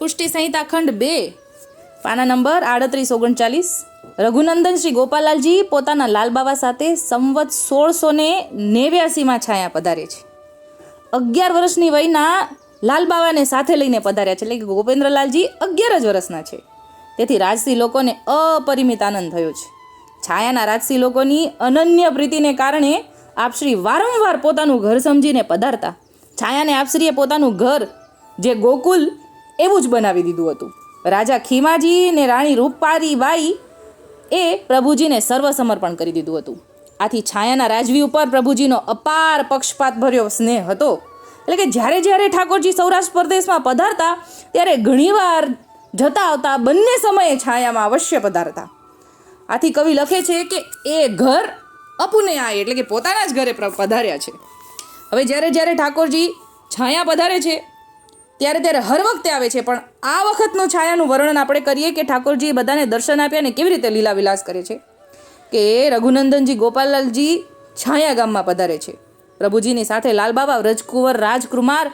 પુષ્ટિ સંહિતા ખંડ બે, પાના નંબર આડત્રીસ ઓગણચાલીસ. રઘુનંદન શ્રી ગોપાલાલજી પોતાના લાલબાવા સાથે સંવત સોળસો ને નેવ્યાસીમાં છાયા પધારે છે. અગિયાર વર્ષની વયના લાલબાવાને સાથે લઈને પધાર્યા છે. એટલે કે ગોપેન્દ્રલાલજી અગિયાર જ વર્ષના છે. તેથી રાજસી લોકોને અપરિમિત આનંદ થયો છે. છાયાના રાજસી લોકોની અનન્ય પ્રીતિને કારણે આપશ્રી વારંવાર પોતાનું ઘર સમજીને પધારતા. છાયાને આપશ્રીએ પોતાનું ઘર, જે ગોકુલ એવું જ બનાવી દીધું હતું. રાજા ખીમાજી ને રાણી રૂપારી બાઈ એ પ્રભુજીને સર્વ સમર્પણ કરી દીધું હતું. આથી છાયાના રાજવી ઉપર પ્રભુજીનો અપાર પક્ષપાત ભર્યો સ્નેહ હતો. એટલે કે જ્યારે જ્યારે ઠાકોરજી સૌરાષ્ટ્ર પ્રદેશમાં પધારતા, ત્યારે ઘણીવાર જતા આવતા બંને સમયે છાયામાં અવશ્ય પધારતા. આથી કવિ લખે છે કે એ ઘર અપુને આય, એટલે કે પોતાના જ ઘરે પધાર્યા છે. હવે જ્યારે જ્યારે ઠાકોરજી છાયા પધારે છે ત્યારે ત્યારે હર વખતે આવે છે, પણ આ વખતનું છાયાનું વર્ણન આપણે કરીએ કે ઠાકોરજીએ બધાને દર્શન આપ્યા અને કેવી રીતે લીલા વિલાસ કરે છે? કે રઘુનંદનજી ગોપાલલાલજી છાયા ગામમાં પધારે છે. પ્રભુજીની સાથે લાલબાબા રજકુંવર રાજકુમાર,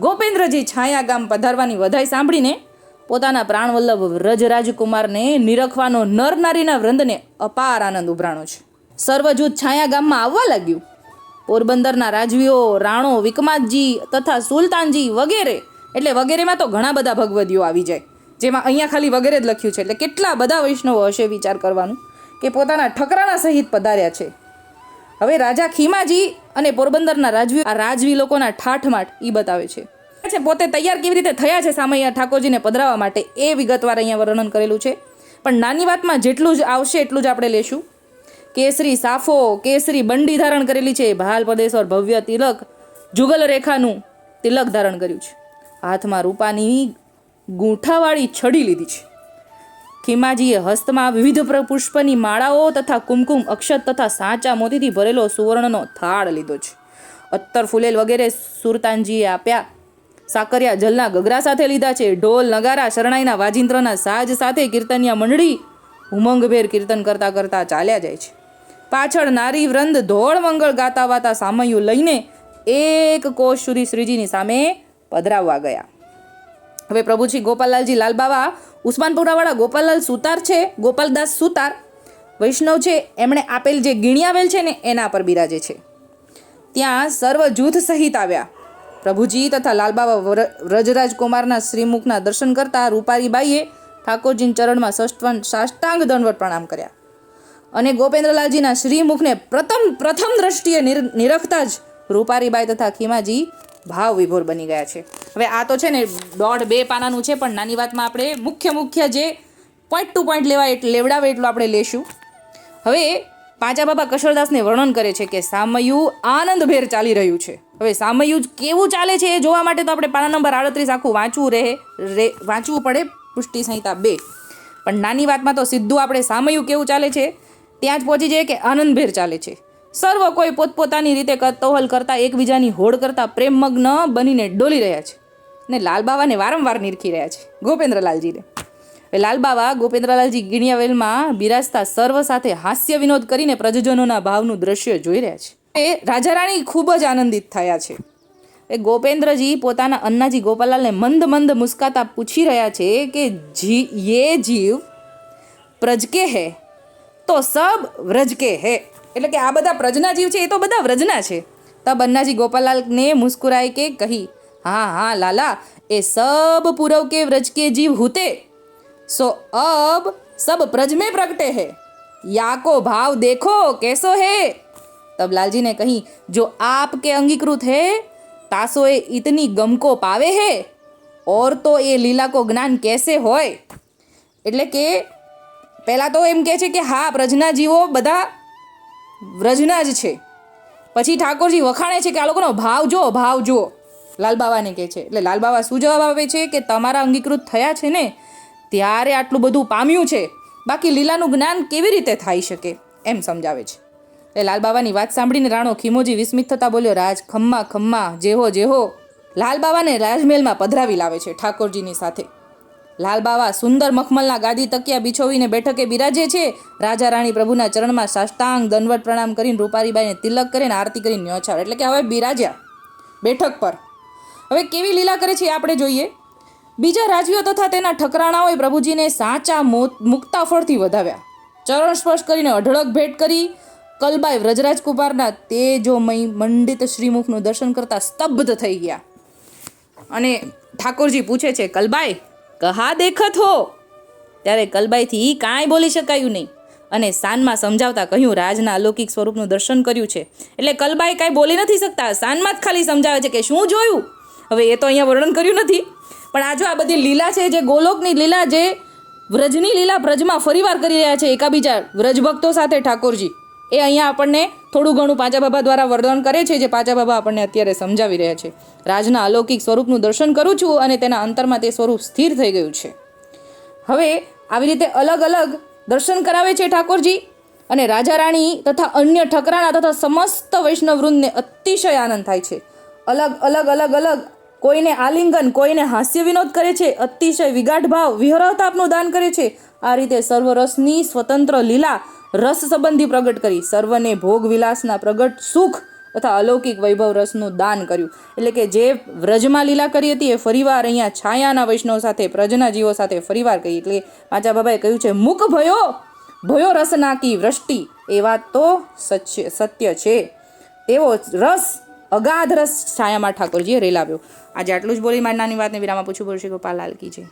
ગોપેન્દ્રજી છાયા ગામ પધારવાની વધાઈ સાંભળીને પોતાના પ્રાણવલ્લભ વ્રજ રાજકુમારને નિરખવાનો નર નારીના વૃંદને અપાર આનંદ ઉભરાણો છે. સર્વજૂથ છાયા ગામમાં આવવા લાગ્યું. પોરબંદરના રાજવીઓ, રાણો વિકમાતજી તથા સુલતાનજી વગેરે એટલે વગેરેમાં તો ઘણા બધા ભગવદીઓ આવી જાય. જેમાં અહીંયા ખાલી વગેરે જ લખ્યું છે. એટલે કેટલા બધા વૈષ્ણવો હશે વિચાર કરવાનું? કે પોતાના ઠકરાણા સહિત પધાર્યા છે. હવે રાજા ખીમાજી અને પોરબંદરના રાજવી આ રાજવી લોકોના ઠાઠમાઠ એ બતાવે છે. છે પોતે તૈયાર કેવી રીતે થયા છે સામૈયા ઠાકોરજીને પધરાવવા માટે? એ વિગતવાર અહીંયા વર્ણન કરેલું છે. પણ નાની વાતમાં જેટલું જ આવશે એટલું જ આપણે લેશું. કેસરી સાફો, કેસરી બંડી ધારણ કરેલી છે. ભાલ પ્રદેશર ભવ્ય તિલક. જુગલ રેખાનું તિલક ધારણ કર્યું છે. હાથમાં રૂપાની ગૂંઠાવાળી છડી લીધી છે. ખીમાજીએ હસ્તમાં વિવિધ પુષ્પની માળાઓ તથા કુમકુમ અક્ષત તથા સાચા મોતીથી ભરેલો સુવર્ણનો થાળ લીધો છે. અત્તર ફૂલેલ વગેરે સુરતાનજીએ આપ્યા સાકરિયા જલના ગગરા સાથે લીધા છે. ઢોલ, નગારા, શરણાઈના વાજિંત્રના સાજ સાથે કીર્તનિયા મંડળી ઉમંગભેર કીર્તન કરતા કરતાં ચાલ્યા જાય છે. પાછળ નારી વૃંદ ધોળ મંગળ ગાતા વાતા સામયું લઈને એક કોશ સુધી શ્રીજીની સામે પધરાવવા ગયા. હવે પ્રભુજી ગોપાલલાલજી લાલબાવા, ઉસ્માનપુરાવાળા ગોપાલલાલ સુતાર છે, ગોપાલદાસ સુતાર. વૈષ્ણવ છે, એમણે આપેલ જે ગીણી આવેલ છે ને, એના પર બિરાજે છે. ત્યાં સર્વ જૂથ સહિત આવ્યા. પ્રભુજી તથા લાલબાવા વ્ર- વ્રજરાજ કુમારના શ્રીમુખના દર્શન કરતા રૂપારીબાઈએ ઠાકોરજીના ચરણમાં સષ્ટવન સાષ્ટાંગ દંડવત પ્રણામ કર્યા. અને ગોપેન્દ્રલાલજીના શ્રીમુખને પ્રથમ પ્રથમ દ્રષ્ટિએ નિર- નિરખતા જ રૂપારીબાઈ તથા ખીમાજી ભાવ વિભોર બની ગયા છે. હવે આ તો છે ને દોઢ બે પાનાનું છે, પણ નાની વાતમાં આપણે મુખ્ય મુખ્ય જે પોઈન્ટ ટુ પોઈન્ટ લેવા એટલે લેવડાવે એટલું આપણે લેશું. હવે પાંચા બાબા કશોરદાસને વર્ણન કરે છે કે સામયું આનંદભેર ચાલી રહ્યું છે. હવે સામયું કેવું ચાલે છે એ જોવા માટે તો આપણે પાના નંબર આડત્રીસ આખું વાંચવું રહે, રે, વાંચવું પડે પુષ્ટિ સંહિતા બે. પણ નાની વાતમાં તો સીધું આપણે સામયું કેવું ચાલે છે? ત્યાં જ પહોંચી જાય કે આનંદભેર ચાલે છે. સર્વ કોઈ પોતપોતાની રીતે કતોહલ કરતા એકબીજાની હોડ કરતા પ્રેમમગ્ન બનીને ડોલી રહ્યા છે ને લાલબાવાને વારંવાર નિરખી રહ્યા છે. ગોપેન્દ્રલાલજીને. લાલબાવા ગોપેન્દ્રલાલજી ગિણિયાવેલમાં બિરાજતા સર્વ સાથે હાસ્ય વિનોદ કરીને પ્રજજનોના ભાવનું દ્રશ્ય જોઈ રહ્યા છે. એ રાજા રાણી ખૂબ જ આનંદિત થયા છે. એ ગોપેન્દ્રજી પોતાના અન્નાજી ગોપાલાલને મંદ મંદ મુસ્કાતા પૂછી રહ્યા છે કે જી, યે જીવ પ્રજકે હે તો સબ વ્રજકે હે. એટલે કે આ બધા પ્રજના જીવ છે, એ તો બધા વ્રજના છે. તબ અન્નાજી ગોપાલાલને મુસ્કુરાય કે કહી, હા હા, લાલા, એ સબ પૂરવ કે વ્રજ કે જીવ હુતે. સો અબ સબ પ્રજ પ્રગટે હે. યાકો ભાવ દેખો કેસો હે. તબ લાલજીને કહી, જો આપ કે અંગીકૃત હે, તાસો એ ઇતની ગમકો પાવે હે. ઓર તો એ લીલા કો જ્ઞાન કેસે હોય? એટલે કે પહેલાં તો એમ કહે છે કે હા, પ્રજના જીવો બધા વ્રજના જ છે. પછી ઠાકોરજી વખાણે છે કે આ લોકોનો ભાવ જો ભાવ જુઓ. લાલબાવાને કહે છે. એટલે લાલબાવા શું જવાબ આપે છે કે તમારા અંગીકૃત થયા છે ને, ત્યારે આટલું બધું પામ્યું છે. બાકી લીલાનું જ્ઞાન કેવી રીતે થઈ શકે? એમ સમજાવે છે. એટલે લાલબાવાની વાત સાંભળીને રાણો ખીમોજી વિસ્મિત થતા બોલ્યો, રાજ, ખમ્મા ખમ્મા, જેહો જેહો. લાલબાવાને રાજમહેલમાં પધરાવી લાવે છે ઠાકોરજીની સાથે. લાલબાવા સુંદર મખમલના ગાદી તકિયા બિછોવીને બેઠકે બિરાજે છે. રાજા રાણી પ્રભુના ચરણમાં સાષ્ટાંગ દંડવટ પ્રણામ કરીને રૂપારીબાઈને તિલક કરીને આરતી કરીને ન્યોછાવ એટલે કે હવે બિરાજ્યા બેઠક પર. હવે કેવી લીલા કરે છે આપણે જોઈએ. બીજા રાજવીઓ તથા તેના ઠકરાણાઓએ પ્રભુજીને સાચા મોત મુક્તા ફળથી વધાવ્યા. ચરણ સ્પર્શ કરીને અઢળક ભેટ કરી. કલબાઈ વ્રજરાજ કુમારના તેજોમય મંડિત શ્રીમુખનું દર્શન કરતા સ્તબ્ધ થઈ ગયા. અને ઠાકોરજી પૂછે છે, કલબાઈ કહા દેખત હો? ત્યારે કલબાઈથી કાંઈ બોલી શકાયું નહીં. અને સાનમાં સમજાવતા કહ્યું, રાજના અલૌકિક સ્વરૂપનું દર્શન કર્યું છે. એટલે કલબાઈ કાંઈ બોલી નથી શકતા. સાનમાં જ ખાલી સમજાવે છે કે શું જોયું? હવે એ તો અહીંયા વર્ણન કર્યું નથી. પણ આ આ બધી લીલા છે, જે ગોલોકની લીલા, જે વ્રજની લીલા વ્રજમાં ફરીવાર કરી રહ્યા છે એકાબીજા વ્રજભક્તો સાથે ઠાકોરજી. એ અહીંયા આપણને થોડું ઘણું પાંચા બાબા દ્વારા વર્ણન કરે છે, જે પાંચા બાબા આપણને અત્યારે સમજાવી રહ્યા છે. રાજના અલૌકિક સ્વરૂપનું દર્શન કરું છું અને તેના અંતરમાં તે સ્વરૂપ સ્થિર થઈ ગયું છે. હવે આવી રીતે અલગ અલગ દર્શન કરાવે છે ઠાકોરજી અને રાજા રાણી તથા અન્ય ઠકરાણા તથા સમસ્ત વૈષ્ણવ વૃંદને અતિશય આનંદ થાય છે. અલગ અલગ અલગ અલગ કોઈને આલિંગન, કોઈને હાસ્ય વિનોદ કરે છે, અતિશય વિગાઢ ભાવ વિહરતાપનું દાન કરે છે આ રીતે સર્વરસની સ્વતંત્ર લીલા રસ સંબંધી પ્રગટ કરી. સર્વને ભોગ વિલાસના પ્રગટ સુખ તથા અલૌકિક વૈભવ રસનું દાન કર્યું. એટલે કે જે વ્રજમાં લીલા કરી હતી એ ફરીવાર અહીંયા છાયાના વૈષ્ણવ સાથે, પ્રજના જીવો સાથે ફરીવાર કહી. એટલે પાંચા બાબાએ કહ્યું છે મુક ભયો ભયો રસ નાકી વૃષ્ટિ. એ વાત તો સત્ય સત્ય છે. તેવો રસ, અગાધ રસ છાયામાં ઠાકોરજીએ રેલાવ્યો. આજે આટલું જ બોલી, મારી નાની વાતને વિરામ પૂછું પડશે ગોપાલ લાલકી. છે